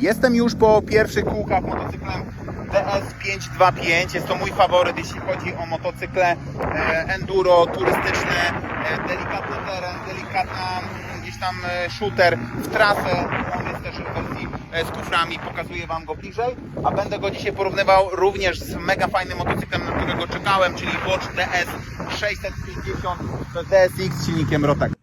Jestem już po pierwszych kółkach motocyklem DS525. Jest to mój faworyt, jeśli chodzi o motocykle e, enduro, turystyczne, e, delikatny teren, delikatna mm, gdzieś tam e, shooter w trasę. On jest też w wersji z kuframi, pokazuję Wam go bliżej. A będę go dzisiaj porównywał również z mega fajnym motocyklem, na którego czekałem, czyli Watch DS 650 DSX z silnikiem Rotax.